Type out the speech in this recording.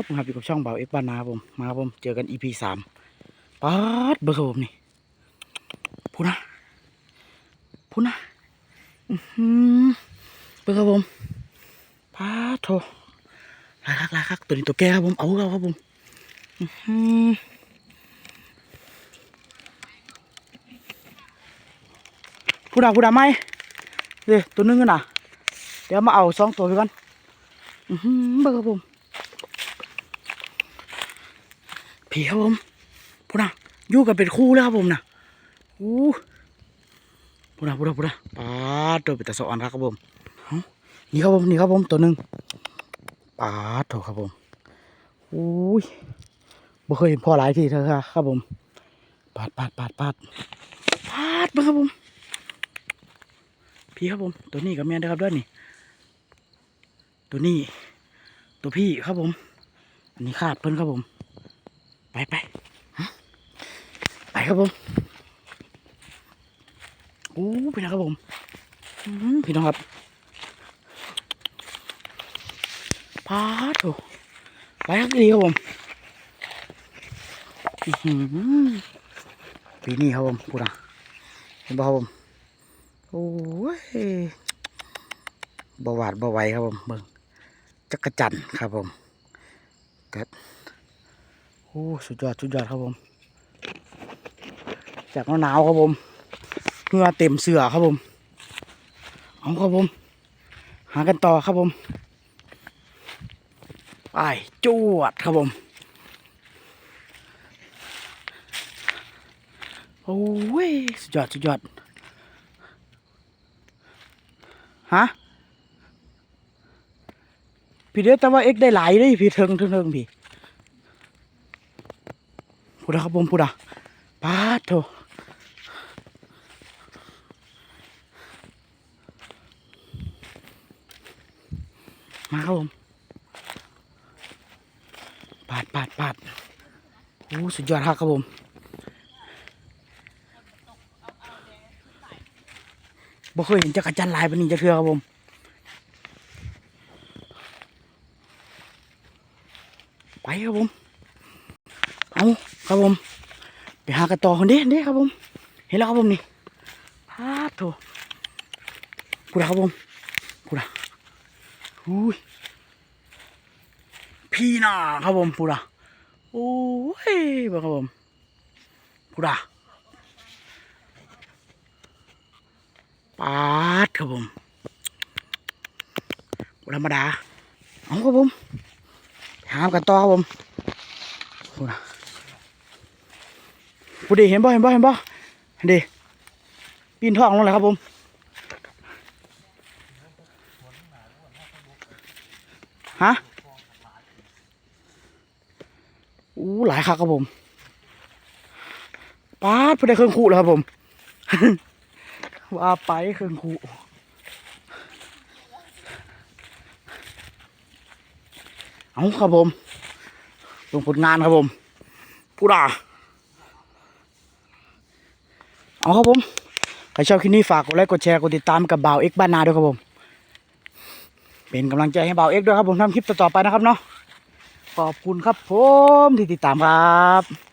ดผมครับอยู่กับช่องเบาเอ็กบ้านนาครับผมมาครับผมเจอกัน EP สามป๊าดเบอร์ครับผมนี่พูดนะพูดนะเบอร์ครับผมป๊าดโถลายคักลายคักตัวนี้ตัวแก่ครับผมเอาเอาครับผมอื้อหือพูดนะพูดนะไหมเดี๋ยวตัวนึงกันนะเดี๋ยวมาเอาสองตัวไปกันเบอร์ครับผม ผีครับผมพูดนะอยู่กันเป็นคู่แล้วครับผมนะอู้พูดนะพูดนะพูดนะปาดตัวเป็นตะสอนครับผมเอ้านี่ครับผมนี่ครับผมตัวหนึ่งปาดโถครับผมอุ้ยบ่เคยเห็นพ่อหลายทีเธอครับผมปาดปาดปาดปาดปาดมาครับผม พี่ครับผม ตัวนี้กับแม่นเด้ครับด้วยนี่ ตัวนี้ ตัวพี่ครับผม อันนี้ขาดเพิ่นครับผม ไปไปฮะไปครับผมโอ้พี่น้องครับผมอื้อหือพี่น้องครับพาดโถไปครับดีครับผมอื้อหือปีนี้ครับผมกูนะเห็นบ่ครับผมโอ้ยบหวาดบไหวครับผมเบิ่งจักรจันทร์ครับผมกัด โอ้สุดยอดสุดยอดครับผม จากหนาวครับผมเงื่อเต็มเสือครับผมเอาครับผม หากันต่อครับผมไปจวดครับผมโอ้ยสุดยอดสุดยอดฮะพี่เด้อแต่ว่าเอ็กได้หลายเลยพี่เทิงเทิงเทิงพี่ พูดนะครับผมพูดอะปาดโถมาครับผมปาดปาดปาดโอ้สุดยอดครับครับผมบ่เคยเห็นจักรจันทร์ลายปานนี้จะเทือครับผมไปครับผม เอา ครับผม ไปหากันต่อคนเด้เด้ครับผม เห็นแล้วครับผมนี่พาดโถพูดะครับผมพูดะอุ้ยพี่น่าครับผมพูดะโอ้ยบอกครับผมพูดะปาดครับผมบ่ธรรมดา เอาครับผม หากันต่อครับผมพูดนะ พูดดิเห็นบ่เห็นบ่เห็นบ่เห็นดิปีนท่องลงเลยครับผมฮะอู้หลายคักครับผมป้าดพอได้เครื่องคู่แล้วครับผมว่าไปเครื่องคู่เอาครับผมลงผลงานครับผมพูดอะ เอาครับผมใครชอบคลิปนี้ฝากกดไลค์กดแชร์กดติดตามกับบ่าวเอ็กบ้านนาด้วยครับผม เป็นกำลังใจให้บ่าวเอ็กด้วยครับผมทำคลิปต่อๆไปนะครับเนาะขอบคุณครับผมที่ติดตามครับ